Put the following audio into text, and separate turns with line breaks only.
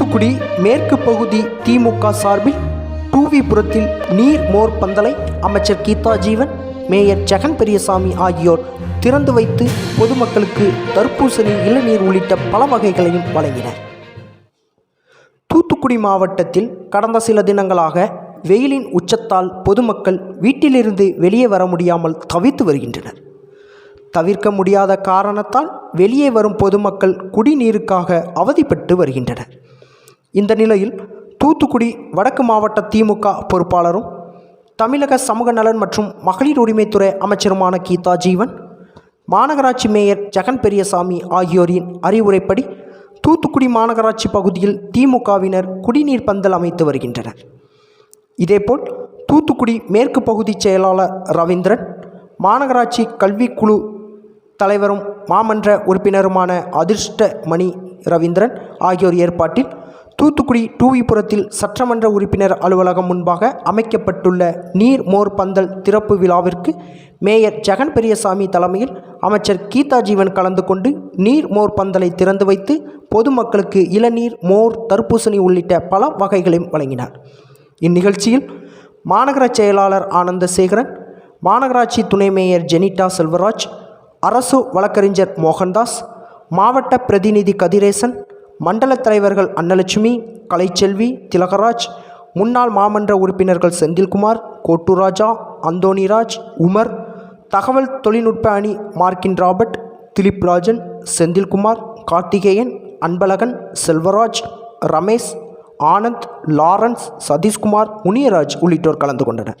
தூத்துக்குடி மேற்கு பகுதி திமுக சார்பில் டூவிபுரத்தில் நீர் மோர் பந்தலை அமைச்சர் கீதா ஜீவன் மேயர் ஜெகன் பெரியசாமி ஆகியோர் திறந்து வைத்து பொதுமக்களுக்கு தர்பூசணி இளநீர் உள்ளிட்ட பல வகைகளையும் வழங்கினர். தூத்துக்குடி மாவட்டத்தில் கடந்த சில தினங்களாக வெயிலின் உச்சத்தால் பொதுமக்கள் வீட்டிலிருந்து வெளியே வர முடியாமல் தவித்து வருகின்றனர். தவிர்க்க முடியாத காரணத்தால் வெளியே வரும் பொதுமக்கள் குடிநீருக்காக அவதிப்பட்டு வருகின்றனர். இந்த நிலையில் தூத்துக்குடி வடக்கு மாவட்ட திமுக பொறுப்பாளரும் தமிழக சமூக நலன் மற்றும் மகளிர் உரிமைத்துறை அமைச்சருமான கீதா ஜீவன் மாநகராட்சி மேயர் ஜெகன் பெரியசாமி ஆகியோரின் அறிவுரைப்படி தூத்துக்குடி மாநகராட்சி பகுதியில் திமுகவினர் குடிநீர் பந்தல் அமைத்து வருகின்றனர். இதேபோல் தூத்துக்குடி மேற்கு பகுதி செயலாளர் ரவீந்திரன் மாநகராட்சி கல்விக்குழு தலைவரும் மாமன்ற உறுப்பினருமான அதிர்ஷ்ட மணி ரவீந்திரன் ஆகியோர் ஏற்பாட்டில் தூத்துக்குடி டூவிபுரத்தில் சட்டமன்ற உறுப்பினர் அலுவலகம் முன்பாக அமைக்கப்பட்டுள்ள நீர் மோர் பந்தல் திறப்பு விழாவிற்கு மேயர் ஜெகன் பெரியசாமி தலைமையில் அமைச்சர் கீதா ஜீவன் கலந்து கொண்டு நீர் மோர் பந்தலை திறந்து வைத்து பொதுமக்களுக்கு இளநீர் மோர் தர்பூசணி உள்ளிட்ட பல வகைகளையும் வழங்கினார். இந்நிகழ்ச்சியில் மாநகர செயலாளர் ஆனந்தசேகரன் மாநகராட்சி துணை மேயர் ஜெனிட்டா செல்வராஜ் அரசு வழக்கறிஞர் மோகன்தாஸ் மாவட்ட பிரதிநிதி கதிரேசன் மண்டல தலைவர்கள் அன்னலட்சுமி கலைச்செல்வி திலகராஜ் முன்னாள் மாமன்ற உறுப்பினர்கள் செந்தில்குமார் கோட்டுராஜா அந்தோணிராஜ் உமர் தகவல் தொழில்நுட்ப அணி மார்க்கின் ராபர்ட் திலீப் ராஜன் செந்தில்குமார் கார்த்திகேயன் அன்பழகன் செல்வராஜ் ரமேஷ் ஆனந்த் லாரன்ஸ் சதீஷ்குமார் முனியராஜ் உள்ளிட்டோர் கலந்து கொண்டனர்.